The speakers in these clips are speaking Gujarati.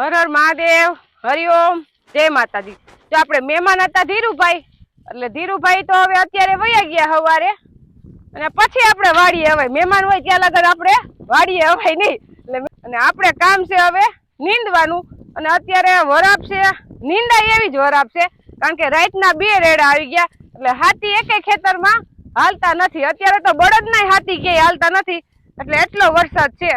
હર હર મહાદેવ હરિઓમ જય માતાજી. જો આપણે મહેમાન હતા ધીરુભાઈ, એટલે ધીરુભાઈ તો હવે અત્યારે વયા ગયા હવારે અને પછી આપણે વાડીએ હવાય મહેમાન હોય ત્યાં લગન આપણે વાડીએ હવાય નહીં. એટલે અને આપણે કામ છે હવે નીંદવાનું. અને અત્યારે વરાપ છે. નીંદા એવી જ વરાપ છે. કારણ કે રાતના બે રેડા આવી ગયા. એટલે હાથી એકે ખેતરમાં હાલતા નથી. અત્યારે તો બળદ બળદનાય હાથી ક્યાંય હાલતા નથી. એટલે એટલો વરસાદ છે.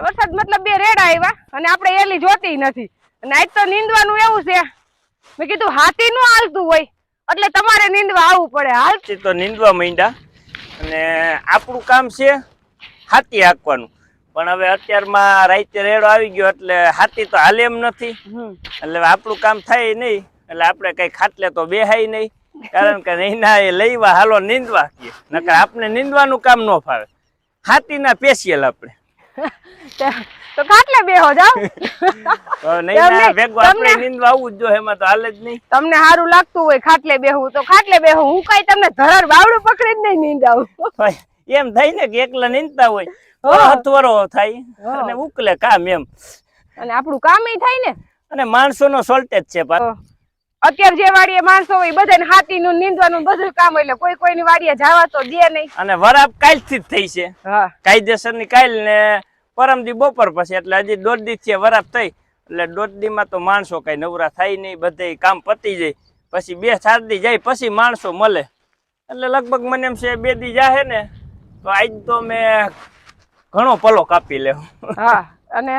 વરસાદ મતલબ બે રેડા આવ્યા અને આપણે એલી જોતી નથી. અને આજ તો નીંદવાનું એવું છે. મેં કીધું હાથી નું હાલતું હોય. એટલે તમારે નીંદવા આવવું પડે. હાલ તો નીંદવા માંડ્યા. અને આપણું કામ છે હાથી હાંકવાનું. પણ હવે અત્યારમાં રાતે રેડો આવી ગયો એટલે હાથી તો હાલે એમ નથી. એટલે આપણું કામ થાય નહીં. એટલે આપણે કઈ ખાટલે તો બેહાય નહીં. કારણ કે નહીં ના એ લઈવા હાલો નીંદવા નકર આપણે નીંદવાનું કામ ન ફાવે. હાથીના પેશિયલ આપણે. તો ખાટલે બેહો જાવ નહીં ના ભેગું આપણે નીંદ નીંદવા જ જો એમાં તો હાલે જ નહીં. તમને સારું લાગતું હોય ખાટલે બેહવું તો ખાટલે બેહું. હું કઈ તમને ધરર બાવડું પકડી જ નહીં નીંદ આવું એમ થાય ને કે એકલા નીંદતા હોય. હથવરો થાય અને ઉકલે કામ એમ. અને આપણું કામ થાય ને. અને માણસો નો સોલ્ટેજ છે પાછો. અત્યારે જે વાડીએ માણસો હોય બધાને હાથીનું નીંદવાનું બધું કામ એટલે કોઈ કોઈની વાડીએ જવા તો દે નહીં. અને વરાપ કાલથી જ થઈ છે. હા. કાયદેસરની કાલ ને પરમદી બપોર પછી એટલે હજી દોઢ દી છે વરાપ થઈ. એટલે દોઢ દીમાં તો માણસો કઈ નવરા થાય નહીં બધે કામ પતી જાય. પછી બે ચાર દી જાય પછી માણસો મળે એટલે લગભગ મને એમ છે બે દી જાહે ને તો આજ તો મેં ઘણો પલો કાપી લેવો હા અને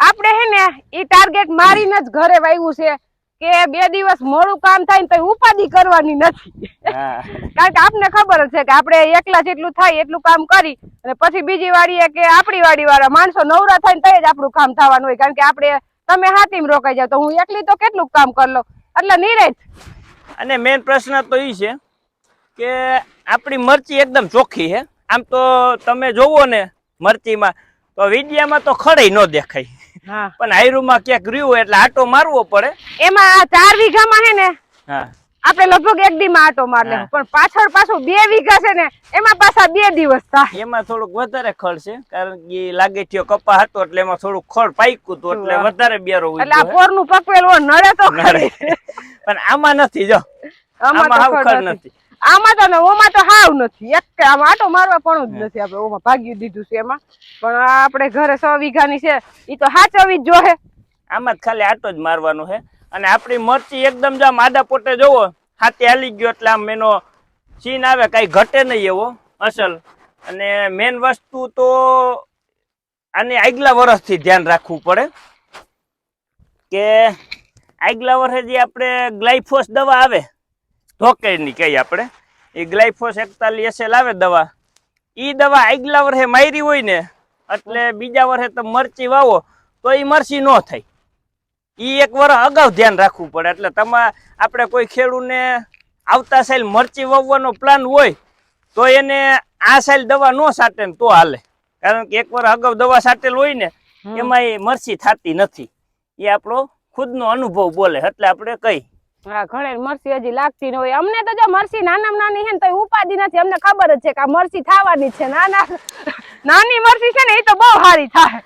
આપણે હે ને ઈ ટાર્ગેટ મારીને જ ઘરે વાવ્યું છે. કે બે દિવસ મોડું કામ થાય ને તો ઉપાધિ કરવાની નથી. કારણ કે આપને ખબર જ છે કે આપણે એકલા જેટલું થાય એટલું કામ કરી અને પછી બીજી વાડીએ કે આપણી વાડી વાળા માણસો નવરા થાય ને તો જ આપણું કામ થવાનું હોય. કારણ કે આપણે તમે હાથીમાં રોકાઈ જાવ તો હું એકલી તો કેટલું કામ કરી લઉં? એટલે નિરેજ. અને મેઇન પ્રશ્ન તો એ છે કે આપણી મરચી એકદમ ચોખ્ખી છે. આમ તો તમે જોવો ને મરચીમાં તો વિડિયામાં તો ખડે ન દેખાય. પણ હાયરુમાં ક્યાંક રહ્યું એટલે આટો મારવો પડે. એમાં આ ચાર વીઘામાં હે ને આપણે લગભગ એક દી માં આટો માર પણ પાછળ પાછું બે વીઘા છે ને એમાં પાછા બે દિવસ થાય. એમાં થોડુંક વધારે ખડ છે કારણ કે લાગે થયો કપા હતો એટલે એમાં થોડુંક ખડ પાક્યું હતું એટલે વધારે બેરો એટલે આ પોરનું પકવેલું નડે તો. ખરી પણ આમાં નથી જો. આમાં ખડ નથી. આમાં તો ઓમાં તો હાવ નથી. એક કે આમ આટો મારવા પણ જ નથી આપણે ઓમાં ભાગ્યું દીધું છે એમાં. પણ આપણે ઘરે સો વીઘાની છે ઈ તો સાચવી જ જોહે આમાં જ ખાલી આટો જ મારવાનો છે અને આપણી મરચી એકદમ જો આડા પોટે જોવો હાથે હાલી ગયો એટલે આમ એનો સીન આવે કઈ ઘટે નહીં એવો અસલ. અને મેન વસ્તુ તો આને આગલા વર્ષથી ધ્યાન રાખવું પડે કે આગલા વર્ષે જે આપણે ગ્લાયફોસ દવા આવે ધોકેની કહીએ આપણે? એ ગ્લાયફોસ એકતાલીસ એસએલ આવે દવા. એ દવા આગલા વર્ષે મારી હોય ને એટલે બીજા વર્ષે તમે મરચી વાવો તો એ મરચી ન થાય. એ એક વર્ષ અગાઉ ધ્યાન રાખવું પડે એટલે તમારે આપણે કોઈ ખેડૂને આવતા સાલ મરચી વાવવાનો પ્લાન હોય તો એને આ સાલ દવા ન સાટે ને તો હાલે. કારણ કે એક વર્ષ અગાઉ દવા સાટેલ હોય ને એમાં એ મરચી થતી નથી. એ આપણો ખુદનો અનુભવ બોલે એટલે આપણે કહી હા ઘણે મરસી હજી લાગતી ન હોય. અમને તો જો મરસી નાના નાની છે ને તો ઉપાધિ નથી. અમને ખબર જ છે કે આ મરસી થવાની છે. નાના નાની મરસી છે ને એ તો બહુ સારી થાય.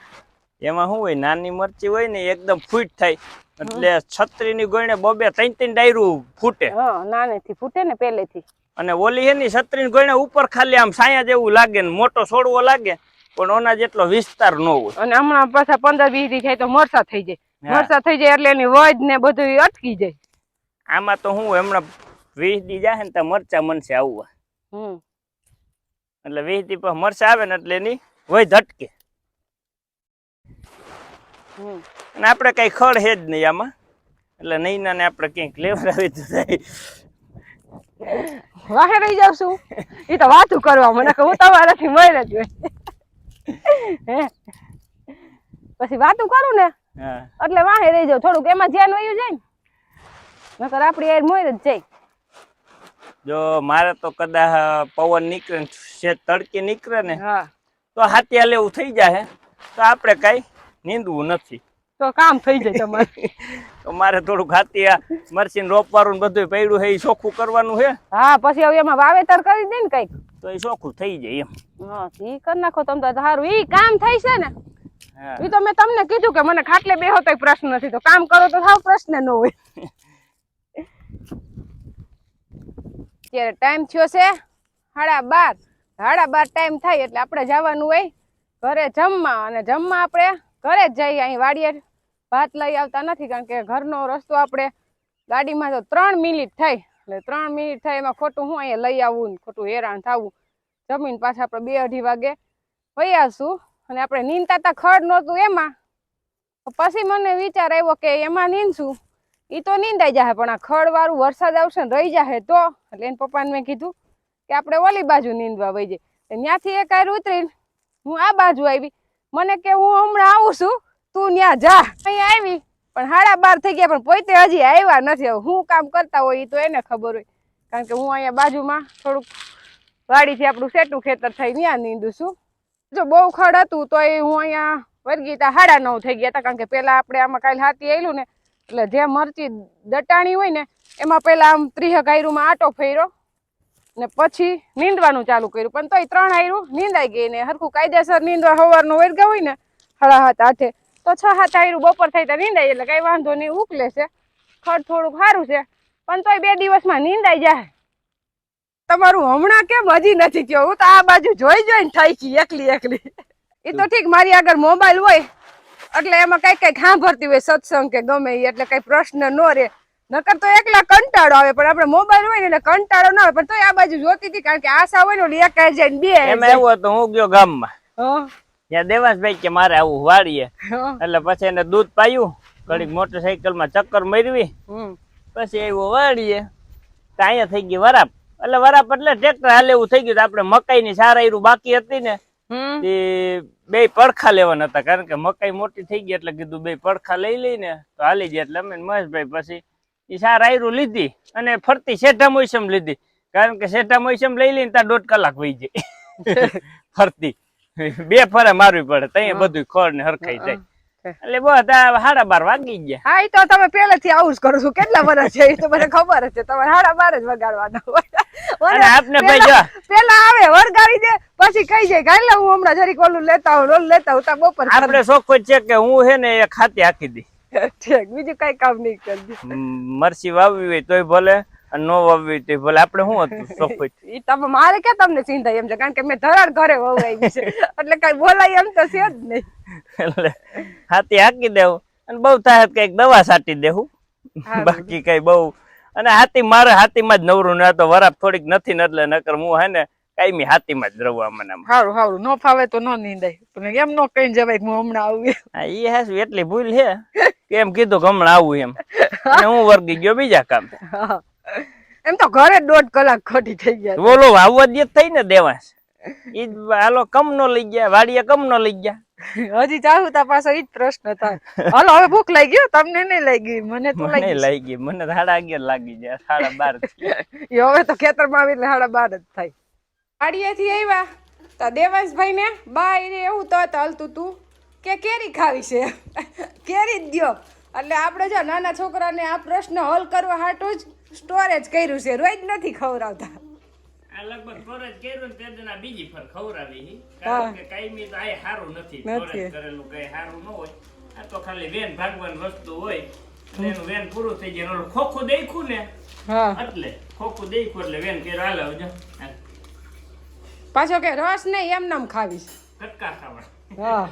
એમાં શું હોય? નાની મરચી હોય ને એકદમ ફૂટ થાય. એટલે છત્રીની ગોળને બબે ત્રણ ત્રણ ડાયરું ફૂટે. હા નાનેથી ફૂટે ને પેલેથી. અને ઓલી એની છત્રી ની ગોળને ઉપર ખાલી આમ સાયા જેવું લાગે ને મોટો છોડવો લાગે પણ ઓના જેટલો વિસ્તાર ન હોય. અને હમણાં પાછા પંદર વીસ દી થાય તો મરસા થઈ જાય. મરસા થઈ જાય એટલે એની વજ ને બધું અટકી જાય. આમાં તો હું હમણાં વીસ દી જાય ને તો મરચા મનસે આવવા. હમ. એટલે વીસ દી પછી મરચા આવે ને એટલે એની વય ધટકે. અને આપણે કઈ ખડ હે જ નહીં આમાં. એટલે નહીં ના ને આપણે ક્યાંક લેવડાવી તો થાય વાહે રહી જાવ છું. એ તો વાતું કરવા મને કે હું તમારાથી મળે જ હે? પછી વાતું કરું ને એટલે વાહે રહી જાવ થોડુંક એમાં ધ્યાન વયું જાય ને નકર આપડી યાર મોર જ જાય. જો મારે તો કદાચ પવન નીકળે છે તડકે નીકળે ને હા. તો હાથિયા લેવું થઈ જાય તો આપણે કઈ નીંદવું નથી. તો કામ થઈ જાય તમારે. તો મારે થોડુંક હાથિયા મરચી રોપવાનું બધું પડ્યું છે એ ચોખ્ખું કરવાનું છે હા પછી હવે એમાં વાવેતર કરી દે ને કંઈક. તો એ ચોખ્ખું થઈ જાય એમ. હા ઈ કરી નાખો તમે તો સારું ઈ કામ થાય છે ને. એ તો મેં તમને કીધું કે મને ખાટલે બેહો તો પ્રશ્ન નથી. તો કામ કરો તો સાવ પ્રશ્ન ન હોય. અત્યારે ટાઈમ થયો છે સાડા બાર. સાડા બાર ટાઈમ થાય એટલે આપણે જવાનું હોય ઘરે જમવા. અને જમવા આપણે ઘરે જ જઈએ અહીં વાડીએ. ભાત લઈ આવતા નથી કારણ કે ઘરનો રસ્તો આપણે ગાડીમાં તો ત્રણ મિનિટ થઈ. એટલે ત્રણ મિનિટ થાય એમાં ખોટું હું અહીંયા લઈ આવવું ને ખોટું હેરાન થવું. જમીન પાછા આપણે બે અઢી વાગે વહી આવશું. અને આપણે નીંદતા તા ખડ નહોતું એમાં. પછી મને વિચાર આવ્યો કે એમાં નીંદશું. એ તો નીંદાઈ જાય પણ આ ખડ વાળું વરસાદ આવશે ને રહી જાહે તો. એટલે એને પપ્પાને મેં કીધું કે આપણે ઓલી બાજુ નીંદવા વહી જઈએ ત્યાંથી એક આર ઉતરીને હું આ બાજુ આવી. મને કે હું હમણાં આવું છું, તું ત્યાં જા. અહીંયા આવી, પણ સાડા બાર થઈ ગયા, પણ પોતે હજી આવ્યા નથી. હું કામ કરતા હોય એ તો એને ખબર હોય. કારણ કે હું અહીંયા બાજુમાં થોડુંક વાડીથી આપણું સેટું ખેતર થઈ ત્યાં નીંદું છું. જો બહુ ખડ હતું તો એ હું અહીંયા વર્ગીતા હાડા નવ થઈ ગયા હતા. કારણ કે પહેલાં આપણે આમાં કાલે હાથી આવેલું ને એટલે જે મરચી દટાણી હોય ને, એમાં પહેલાં આમ ત્રીહ ગાયરુમાં આટો ફેર્યો ને પછી નીંદવાનું ચાલુ કર્યું. પણ તોય ત્રણ આયરું નીંદાઈ ગઈ ને હરખું કાયદેસર નીંદવા સવારનો વર્ગા હોય ને હળા હાથ હાથે તો છ હાથ આયરું બપોર થાય તો નીંદાય એટલે કાંઈ વાંધો નહીં, ઉકલે છે. ખડ થોડુંક સારું છે, પણ તોય બે દિવસમાં નીંદાઈ જાય. તમારું હમણાં કેમ હજી નથી થયો? હું તો આ બાજુ જોઈ જોઈને થાય છે એકલી એકલી. એ તો ઠીક, મારી આગળ મોબાઈલ હોય એટલે એમાં કઈ કઈ સાંભળતી હોય સત્સંગ કે ગમે એ એટલે કઈ પ્રશ્ન ન રે નકર તો એકલા કંટાળો આવે પણ આપણે મોબાઈલ હોય ને એટલે કંટાળો ના આવે પણ તોય આ બાજુ જોતી હતી કારણ કે આશા હોય ને ઓલી એક જાય ને બે એમાં એવું હતું હું ગયો ગામમાં. ત્યાં દેવાસભાઈ કે મારે આવું વાળીએ. એટલે પછી એને દૂધ પાયું ઘડીક મોટરસાઇકલમાં ચક્કર મેળવી પછી આવ્યો વાળીએ. તો અહીંયા થઈ ગઈ વરાપ. એટલે વરાપ એટલે ટ્રેક્ટર હાલે એવું થઈ ગયું આપડે મકાઈ ની સારા બાકી હતી ને. તે બે પડખા લેવાના હતા કારણ કે મકાઈ મોટી થઈ ગઈ એટલે કીધું બે પડખા લઈ લઈને તો હાલી જાય એટલે અમે મહેશભાઈ પછી એ સારાયરું લીધી અને ફરતી શેઠા મોસમ લીધી કારણ કે શેઠા મોસમ લઈ લઈને ત્યાં દોઢ કલાક વહી જાય. ફરતી. બે ફરે મારવી પડે ત્યાં બધું ખોળ ને હરખાઈ જાય. એટલે બહુ સાડા બાર વાગી ગયા. હા એ તો તમે પેલેથી આવું જ કરો છો કેટલા વર્ષ છે એ તો મને ખબર છે તમે સાડા બાર જ વગાડવાના હોય. અને આપને ભાઈ જો પેલા આવે વરગાડી દે પછી કઈ જાય કાલે હું હમણાં જરીક ઓલું લેતા આવું ઓલું લેતા આવું તા બપોર આપણે શોખ છે કે હું છે ને એ ખાતી હાકી દી ઠીક બીજું કઈ કામ નહીં કરજો મ- વાવવી હોય તોય ભલે ન વાવવી તોય ભલે. આપણે શું હતું? શોખ ઈ તમે મારે ક્યાં તમને ચિંતા એમ છે? કારણ કે મેં ધરાડ ઘરે વવાઈ છે. એટલે કઈ બોલાય એમ તો છે જ નહીં. એટલે હાથી હાકી દેવું અને બહુ થાય કંઈક દવા છાંટી દેવું બાકી કઈ બહુ અને હાથી મારે હાથીમાં જ નવરું ના તો વરાપ થોડીક નથી ને એટલે નકર હું હે ને કાયમી હાથીમાં જ રહું આમાં ને સારું સારું ન ફાવે તો ન નીંદાય. પણ એમ ન કઈ જવાય હું હમણાં આવું હા એ હાસુ એટલી ભૂલ છે કે એમ કીધું કે હમણાં આવું એમ. અને હું વર્ગી ગયો બીજા કામ. એમ તો ઘરે દોઢ કલાક ખોટી થઈ ગયા. બોલો વાવવા દે થઈ ને દેવાસ ઈ હાલો કમ નો લઈ ગયા વાડીએ કમ નો લઈ ગયા. હજી ચાહું તા પાછો ઈ જ પ્રશ્ન થાય. હાલો હવે ભૂખ લાગી ગયો તમને નહીં લાગી મને તો લાગી. ગઈ મને સાડા અગિયાર લાગી જાય સાડા બાર એ હવે તો ખેતરમાં આવી એટલે સાડા બાર જ થાય. વાડીએથી આવ્યા તો દેવાંશભાઈ ને બા રે એવું તો હલતું તું કે કેરી ખાવી છે. કેરી જ દ્યો. એટલે આપણે જો નાના છોકરાને આ પ્રશ્ન હલ કરવા હાટું જ સ્ટોરેજ કર્યું છે. રોજ નથી ખવડાવતા. આ લગભગ ફરજ કર્યું ને તેના બીજી ફર. હા. કારણ કે કાયમી તો આય હારું નથી. ફરજ કરેલું કઈ સારું ન હોય. આ તો ખાલી વેન ભાગવાની વસ્તુ હોય. અને એનું વેન પૂરું થઈ જાય ઓલું ખોખું દેખું ને? એટલે ખોખું દેખું એટલે વેન કર્યો હાલ આવજો. પાછો કે રસ નહીં એમ નામ ખાવીશ કટકા ખાવા હા.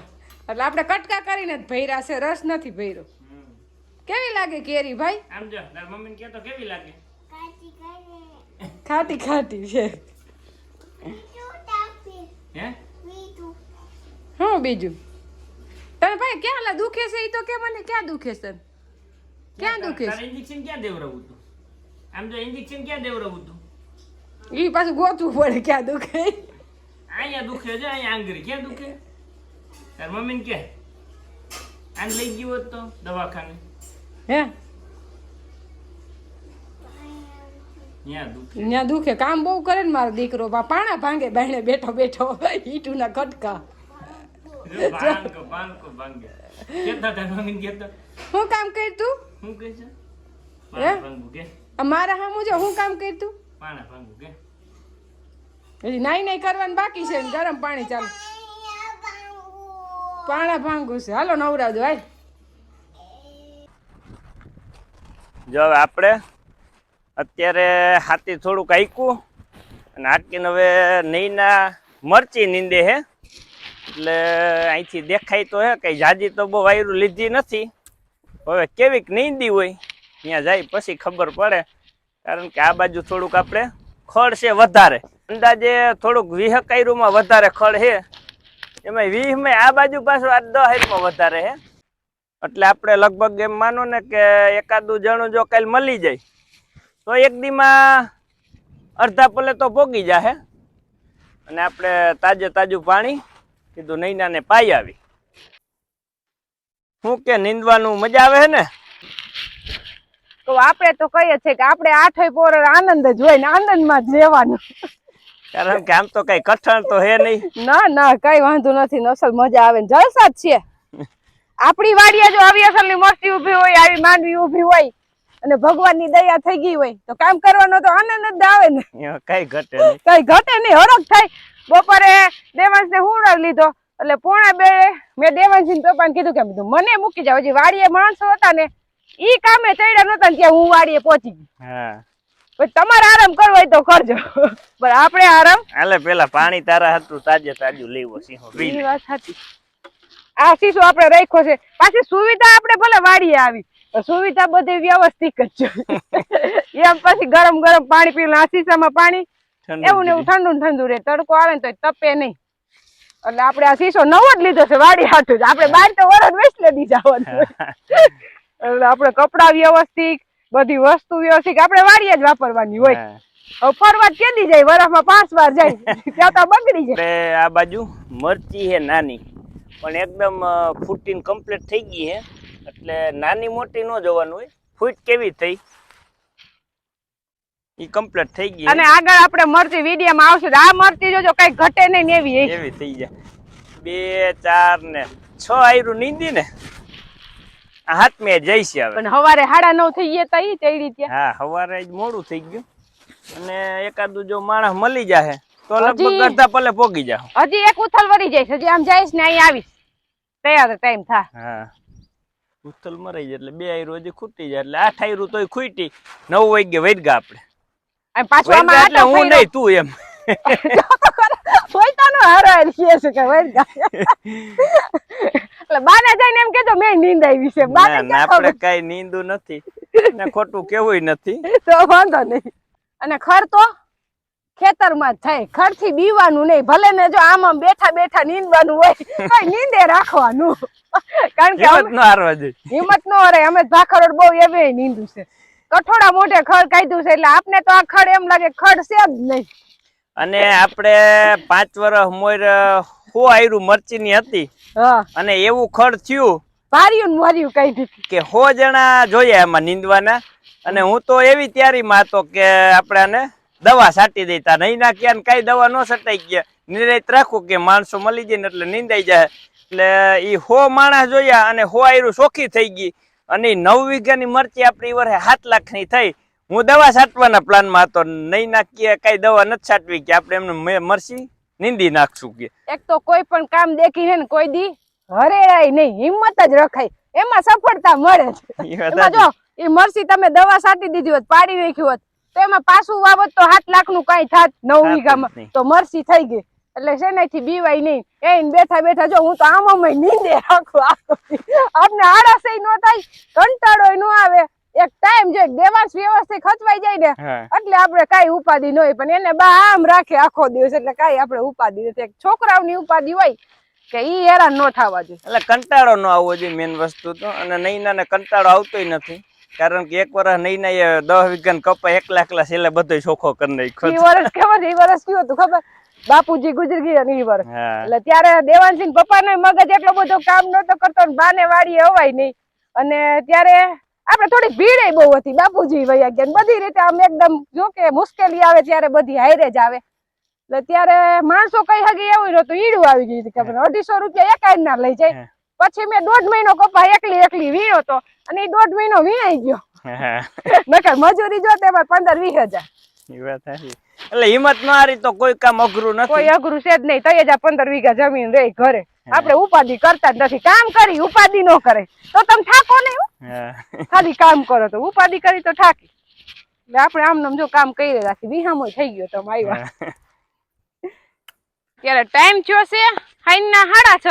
એટલે આપણે કટકા કરીને જ ભર્યા છે રસ નથી ભૈરો કેવી લાગે કેરી ભાઈ? આમ જો મમ્મીને કહેતો કેવી લાગે? ખાટી ખાટી છે. હે? હું બીજું? તને ભાઈ ક્યાં દુખે છે એ તો કે મને ક્યાં દુખે છે? ક્યાં દુખે છે? ઇન્જેક્શન ક્યાં દેવરાવું તું? આમ જો ઇન્જેક્શન ક્યાં દેવરાવું તું? એ પાછું ગોતવું પડે ક્યાં દુખે. અહીંયા દુખે છે અહીંયા આંગળી ક્યાં દુખે? તાર મમ્મીને કે. આને લઈ ગયો તો દવાખાને. હે? ત્યાં દુખે. કામ બહુ કરે ને મારો દીકરો. બા પાણા ભાંગે બહેણે બેઠો બેઠો. કટકા. તાર મમ્મીને કેતા? શું કામ કર્યું તું કહે છે? હે? પાણા ભાંગું કે? આ મારા હામું જો હું કામ કર્યું તું પાણા ભાંગું કે? હજી નાઈ નાઈ કરવાનું બાકી છે ગરમ પાણી ચાલુ. પાણા ભાંગું છે. હાલો નવરાવ દો હાલ. જો આપણે અત્યારે હાથી થોડુંક આઈકું અને હાકીને હવે નહીંના મરચી નીંદે હે. એટલે અહીંથી દેખાય તો હે કંઈ જાજી તો બહુ વાયરું લીધી નથી. હવે કેવીક નીંદી હોય, ત્યાં જાય પછી ખબર પડે. કારણ કે આ બાજુ થોડુંક આપણે ખડ છે વધારે. અંદાજે થોડુંક વીહ કાયરુમાં વધારે ખડ છે એમાં વીહમાં આ બાજુ પાછું આ દહ હાઈરમાં વધારે હે. એટલે આપણે લગભગ એમ માનો ને કે એકાદું જણું જો કાલ મળી જાય તો એક દીમાં અડધા પલે તો પોગી જાહે. અને આપણે તાજે તાજું પાણી કીધું નૈનાને પાઈ આવી. શું કે નીંદવાનું મજા આવે ને? તો આપણે તો કહીએ છીએ કે આપણે આઠેય પોર આનંદ જ હોય ને આનંદમાં જ રહેવાનું. કારણ કે આમ તો કઈ કઠણ તો હે નહીં. ના ના કઈ વાંધો નથી નસલ મજા આવે જલસા જ છે આપણી વાડીએ જો આવી અસલની મસ્તી ઊભી હોય આવી માંડવી ઊભી હોય અને ભગવાનની દયા થઈ ગઈ હોય તો કામ કરવાનો તો આનંદ જ આવે ને. કઈ ઘટે કઈ ઘટે નહીં હરખ થાય. બપોરે દેવાંશ ને હુંડાવી લીધો. એટલે પોણા બે મેં દેવાંશી પપ્પાને કીધું કે કીધું મને મૂકી જાવ. હજી વાડીએ માણસો હતા ને ઈ કામે ચડ્યા નતા ને ત્યાં હું વાડીએ પહોંચી ગઈ. તમારે આરામ કરવો હોય તો કરજો. પણ આપણે આરામ એટલે પેલા પાણી તારા હતું તાજે તાજું લેવો સિંહો વાત હતી આ શીશો આપણે રાખ્યો છે. પાછી સુવિધા આપણે ભલે વાડીએ આવી. સુવિધા બધી વ્યવસ્થિત જ છે. એમ પછી ગરમ ગરમ પાણી પીવું આ શીશામાં પાણી એવું ને એવું ઠંડુ ઠંડુ રે તડકો આવે ને તો તપે નહીં. એટલે આપણે આ શીશો નવો જ લીધો છે વાડી હાટું જ. આપણે બહાર તો વરદ વેચલે દી જવાનું એટલે આપણે કપડા વ્યવસ્થિત બધી વસ્તુ વ્યવસ્થિત. આપણે વાડીએ જ વાપરવાની હોય. હવે ફરવા જ કેદી જાય? વરસમાં પાંચ વાર જાય. ત્યાં તો બગડી જાય. આ બાજુ મરચી હે નાની. પણ એકદમ ફૂટીન ફૂટીને કમ્પ્લીટ થઈ ગઈ હે. એટલે નાની મોટી ન જોવાનું હોય. ફૂટ કેવી થઈ? ઈ કમ્પ્લીટ થઈ ગઈ. અને આગળ આપણે મરચી વિડીયોમાં આવશે. આ મરચી જોજો કઈ ઘટે નહીં એવી. એવી થઈ જાય બે ચાર ને છ આયરું નીંદી ને. હાથ હાથમે જઈ છે હવે. પણ હવારે સાડા નવ થઈ ગયા તા ઈ ચડી ત્યાં. હા સવારે જ મોડું થઈ ગયું. અને એકાદું જો માણસ મળી જાહે તો લગભગ કરતા અડધા પલે પોગી જાવ હજી એક ઉથલ વળી જાય હજી આમ જઈશ ને અહીં આવીશ. તૈયાર ટાઈમ થા. હા. ઉથલ મરાઈ જાય એટલે બે આયરું હજી ખૂટી જાય એટલે આઠ આયરું તોય ખૂટી. નવ વાગે વૈદગા આપણે. પાછું આમાં એટલે હું નહીં તું એમ. પોતાનો હારો કહે છે કે વળી ગયા. એટલે બાને જઈને એમ કેજો મેં નીંદ આવી છે. બાને આપણે કઈ નીંદું નથી. ને ખોટું કેવું નથી. તો વાંધો નહીં. અને ખર તો ખેતરમાં થાય ખરથી બીવાનું નહીં. ભલે ને જો આમ બેઠા બેઠા નીંદવાનું હોય તો નીંદે રાખવાનું. કારણ કે હિંમત અમે- હારવા જોઈએ હિંમત નો હરે. અમે ભાખરોડ બહુ એવી નીંદું છે. કઠોડા મોઢે ખડ કાઢ્યું છે એટલે આપને તો આ ખડ એમ લાગે ખડ છે જ નહીં. અને આપણે પાંચ વર્ષ મોર હો આયરું મરચીની હતી. અને એવું ખડ થયું ભાર્યું મર્યું કઈ દીધું કે હો જણા જોઈએ એમાં નીંદવાના. અને હું તો એવી તૈયારીમાં હતો કે આપણે આને દવા સાટી દેતા નહીં નાખ્યા કઈ દવા ન સટાઈ ગયા. નિરાત રાખું કે માણસો મળી જાય ને એટલે નીંદાઈ જાય. એટલે એ હો માણસ જોયા અને હો આયરું ચોખ્ખી થઈ ગઈ. અને નવ વીઘાની મરચી આપણી વર્ષે સાત લાખની થઈ. હું દવા છાંટવાના પ્લાનમાં હતો નહીં નાખીએ કઈ દવા નથી છાંટવી કે આપણે એમને મે- મરચી નીંદી નાખશું કે. એક તો કોઈ પણ કામ દેખીને ને કોઈ દી હરેરાય નહીં હિંમત જ રખાય. એમાં સફળતા મળે છે જો એ મરસી તમે દવા છાંટી દીધી હોત પાડી નાખ્યું હોત તો એમાં પાછું વાવત તો સાત લાખનું કઈ થાત નવ વીઘામાં. તો મરસી થઈ ગઈ. એટલે શેનાથી બીવાય નહીં. એ બેઠા બેઠા જો હું તો આમાં નીંદે રાખું આખો. આપને આળસ નો થાય કંટાળો ન આવે. એક ટાઈમ જે દેવાંશ વ્યવસ્થિત ખચવાઈ જાય ને એટલે આપણે કઈ ઉપાધિ ન હોય. પણ એને બા આમ રાખે આખો દિવસ એટલે કઈ આપણે ઉપાધિ નથી. એક છોકરાઓની ઉપાધિ હોય કે ઈ હેરાન ન થવા જોઈએ એટલે કંટાળો ન આવવો જોઈએ મેન વસ્તુ તો. અને નૈનાને કંટાળો આવતોય નથી. કારણ કે એક વર્ષ નૈના એ દસ વીઘાન કપા એકલા લાખ એટલે બધો ચોખ્ખો કરી નાખ્યો વર્ષ ખબર એ વર્ષ કયું હતું ખબર? બાપુજી ગુજરી ગયા ને વર્ષ એટલે ત્યારે દેવાનસિંહ પપ્પાનો મગજ એટલો બધો કામ નતો કરતો ને બાને વાડીએ અવાય નહીં અને ત્યારે આપણે થોડી ભીડ બહુ હતી બાપુજી વયા ગયા બધી રીતે આમ એકદમ જો કે મુશ્કેલી આવે ત્યારે બધી હાઈરે જ આવે. એટલે ત્યારે માણસો કઈ હગી એવું નતું ઈડું આવી ગયું કે અઢીસો રૂપિયા એકાઈ ના લઈ જાય. પછી મેં દોઢ મહિનો કપા એકલી એકલી વીણો તો. અને એ દોઢ મહિનો વીણાઈ ગયો. નકર મજૂરી જો તેમાં પંદર વીસ હજાર. એટલે હિંમત ન હારી તો કોઈ કામ અઘરું કોઈ અઘરું છે જ નહીં. તઈ જ પંદર વીઘા જમીન રહી ઘરે. આપણે ઉપાધિ કરતા જ નથી. કામ કરી ઉપાધિ ન કરે. તો તમે થાકો નહીં ખાલી કામ કરો તો. ઉપાધિ કરી તો થાકી. એટલે આપણે આમ જો કામ કરી રહ્યા છીએ વિહામો થઈ ગયો તમે આવ્યા. ત્યારે ટાઈમ થયો છે? હાઈના હાડા છ?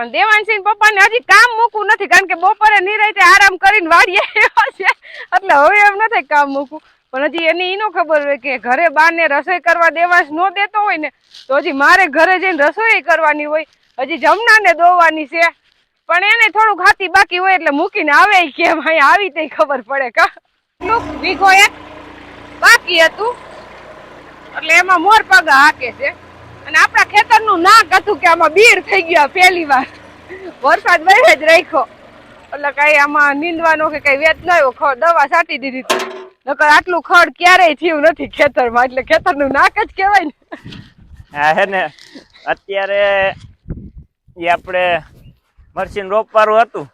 પણ દેવાંશી પપ્પાને હજી કામ મૂકવું નથી, કારણ કે બપોરે નિરાંતે આરામ કરીને આવ્યા છે. એટલે હવે એમ નથી કામ મૂકવું. પણ હજી એની એનો ખબર હોય કે ઘરે બાને રસોઈ કરવા દેવાંશ ન દેતો હોય ને, તો હજી મારે ઘરે જઈને રસોઈ કરવાની હોય. હજી જમનાને દોવાની છે. પણ એને થોડુંક હાથી બાકી હોય એટલે મૂકીને આવે કેમ? અહીંયા આવી તઈ ખબર પડે કા? વીઘો એક બાકી હતું. એટલે એમાં મોર પગા હાકે છે. અને આપણા ખેતરનું નાક હતું કે આમાં બીડ થઈ ગયા પહેલી વાર. વરસાદ વહે જ રાખ્યો. એટલે કઈ આમાં નીંદવાનો કે કઈ વેત ન આવ્યો દવા છાંટી દીધી હતી. નકર આટલું ખડ ક્યારેય થયું નથી ખેતરમાં એટલે ખેતરનું નાક જ કહેવાય ને. હા હે ને. અત્યારે એ આપણે મરસીન રોપવાનું હતું.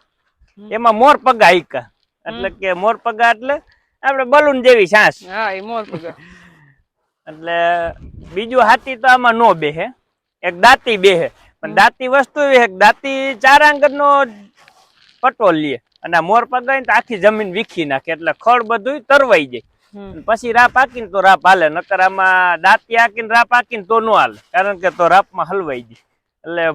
એમાં મોર પગા આઈકા એટલે કે મોર પગા એટલે આપણે બલૂન જેવી સાસ હા એ મોર પગા. એટલે બીજું હાથી તો આમાં નો બેહે. એક દાંતી બેહે. પણ દાંતી વસ્તુ એવી છે દાંતી ચાર આંગળનો પટો લે અને મોર પગાય તો આખી જમીન વીખી નાખે. એટલે ખડ બધું તરવાઈ જાય. પછી રાપ હાકીને તો રાપ હાલે નકર આમાં દાંતી હાકીને રાપ હાકીને તો ન હાલે. કારણ કે તો રાપમાં હલવાઈ જાય. એટલે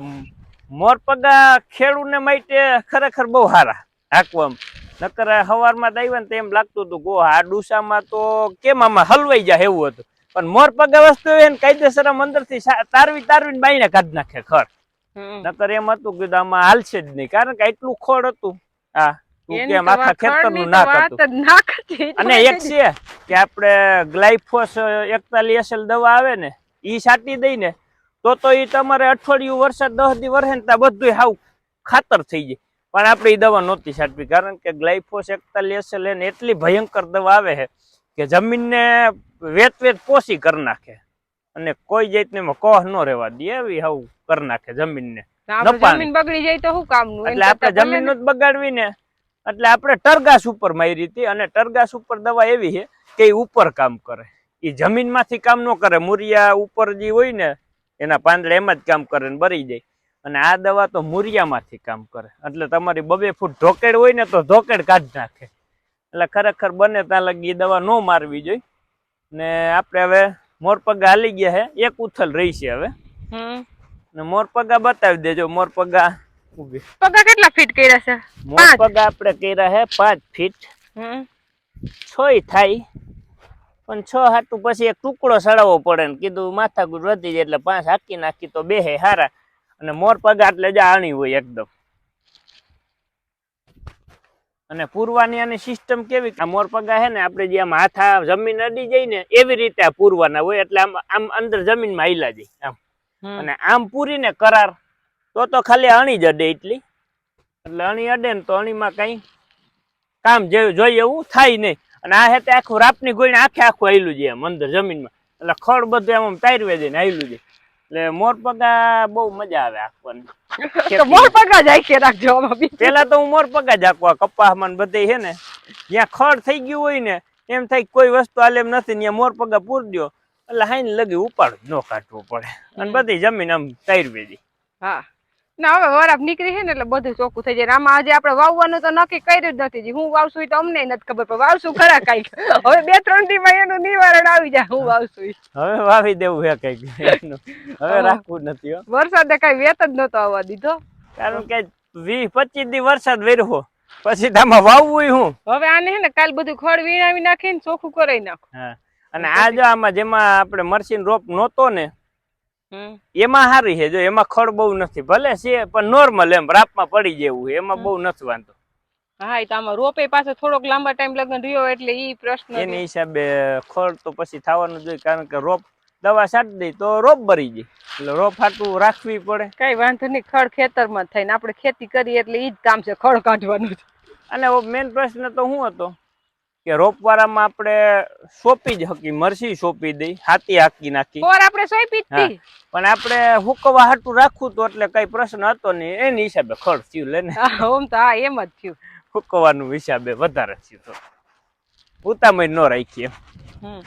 મોર પગા ખેડૂને માટે ખરેખર બહુ સારા હાંકવામાં. નકર હવારમાં દાવ્યા ને તો એમ લાગતું હતું ગો આ ડુસામાં તો કેમ આમાં હલવાઈ જાય એવું હતું. પણ મોર પગે વસ્તુ એને કાયદેસર અંદરથી તારવી તારવી બાઈને કાઢી નાખે ખર નતર એમ હતું કે આમાં હાલશે જ નહીં. કારણ કે એટલું ખોડ હતું. હા કેમ આખા વાત ખેતરનું નાક હતું. જ નાક જ છે. અને એક છે કે આપણે ગ્લાયફોસ એકતાલીસ એસએલ દવા આવે ને ઈ છાંટી દઈ ને તો તો ઈ તમારે અઠવાડિયું વરસાદ દસ દી વરસે ને બધું હાવ ખાતર થઈ જાય. પણ આપણે ઈ દવા નહોતી સાટવી કારણ કે ગ્લાયફોસ એકતાલીસ એસએલ એને એટલી ભયંકર દવા આવે છે કે જમીનને વેત વેત પોસી કરી નાખે. અને કોઈ જાતને કોહ ન રહેવા દે એવી હાવ કરી નાખે જમીનને. જમીન બગડી જાય તો શું કામનું? એટલે આપણે જમીન જ બગાડવી ને એટલે આપણે ટરગાસ ઉપર મારી હતી અને ટરગાસ ઉપર દવા એવી છે કે ઉપર કામ કરે. એ જમીનમાંથી કામ ન કરે. મુરિયા ઉપર જે હોય ને એના પાંદડા એમાં જ કામ કરે ને બરી જાય. અને આ દવા તો મુરિયામાંથી કામ કરે. એટલે તમારી બબે ફૂટ ધોકેડ હોય ને તો ધોકેડ કાઢી નાખે. એટલે ખરેખર બને ત્યાં લગી દવા ન મારવી જોઈએ. ને આપણે હવે મોરપગા હાલી ગયા છે એક ઉથલ રહી છે હવે. ને મોરપગા બતાવી દેજો મોરપગા ઊભી. પગા કેટલા ફીટ કર્યા છે? મોરપગા. આપણે કર્યા હે પાંચ ફીટ. હમ. છ થાય પણ છ હાટું પછી એક ટુકડો સડાવવો પડે ને કીધું માથાકૂટ વધી જાય એટલે પાંચ હાકી નાખી તો બે હે હારા. અને મોર પગા એટલે જ આણી હોય એકદમ. અને પૂરવાની આની સિસ્ટમ કેવી? આ મોરપગા હે ને આપણે જે આમ હાથ જમીન અડી જાય ને એવી રીતે આ પૂરવાના હોય એટલે આમ આમ અંદર જમીનમાં હાઈલા જાય આમ અને આમ પૂરીને કરાર તો તો ખાલી અણી જ અડે એટલી. એટલે અણી અડે ને તો અણીમાં કઈ કામ જેવું જોઈએ એવું થાય નહીં. અને આ હેતે આખું રાપની ગોળીને આખે આખું આયલું છે એમ અંદર જમીનમાં. એટલે ખડ બધું એમ આમ તારવે જઈને ને આયલું છે એટલે મોરપગા બહુ મજા આવે આખવાની મોરપગા મોર જાય કે રાખજો પેલા તો હું મોરપગા જ આખવા કપાસમાં બધે છે ને જ્યાં ખડ થઈ ગયું હોય ને એમ થાય કોઈ વસ્તુ હાલ એમ નથી ત્યાં મોરપગા પૂર દ્યો. એટલે હાઈને લગી ઉપાડ ન કાઢવો પડે. અને બધી જમીન આમ તૈરવી દી. હા. ના હવે વરાપ નીકળી છે ને એટલે બધું ચોખ્ખું થઈ જાય. ને આમાં આજે આપણે વાવવાનું તો નક્કી કર્યું જ નથી હું વાવશું તો અમને નથી ખબર પણ વાવશું ખરા કંઈક. હવે બે ત્રણ દી માં એનું નિવારણ આવી જાય હું વાવશું હવે વાવી દેવું હે કંઈક. હવે રાખવું નથી વરસાદે કઈ વેત જ નતો આવવા દીધો. કારણ કે વીસ પચીસ દી વરસાદ વેરવો પછી આમાં વાવવું હું. હવે આને હે ને કાલ બધું ખડ વીણાવી નાખીને ચોખ્ખું કરાવી નાખો. અને આ જો આમાં જેમાં આપણે મરસીન રોપ નહોતો ને. એમાં સારી છે જો એમાં ખડ બહુ નથી ભલે છે પણ નોર્મલ એમ રાપમાં પડી જેવું એમાં બહુ નથી વાંધો. હા એ તો આમાં રોપે પાસે થોડોક લાંબા ટાઈમ લગ્ન રહ્યો એટલે ઈ પ્રશ્ન એની હિસાબે ખડ તો પછી થવાનું જોઈએ કારણ કે રોપ દવા છાંટી દઈ તો રોપ ભરી જાય. એટલે રોપ હાટું રાખવી પડે. કઈ વાંધો નહીં ખડ ખેતરમાં જ થાય ને આપણે ખેતી કરીએ એટલે ઈ જ કામ છે ખડ કાઢવાનું અને મેન પ્રશ્ન તો શું હતો? કે રોપવારામાં આપણે સોંપી જ હકી મરસી સોપી દઈ હાથી હાકી નાખી. પોર આપણે સોંપી જ. પણ આપણે હુકવા હાટું રાખવું તો એટલે કઈ પ્રશ્ન હતો નહીં. એની હિસાબે ખર્ચ થયું લે ને. ઓમ તો હા એમ જ થયું. હુકવાનું હિસાબે વધારે થયું તો. ઉતામય ન રાખીએ. હમ.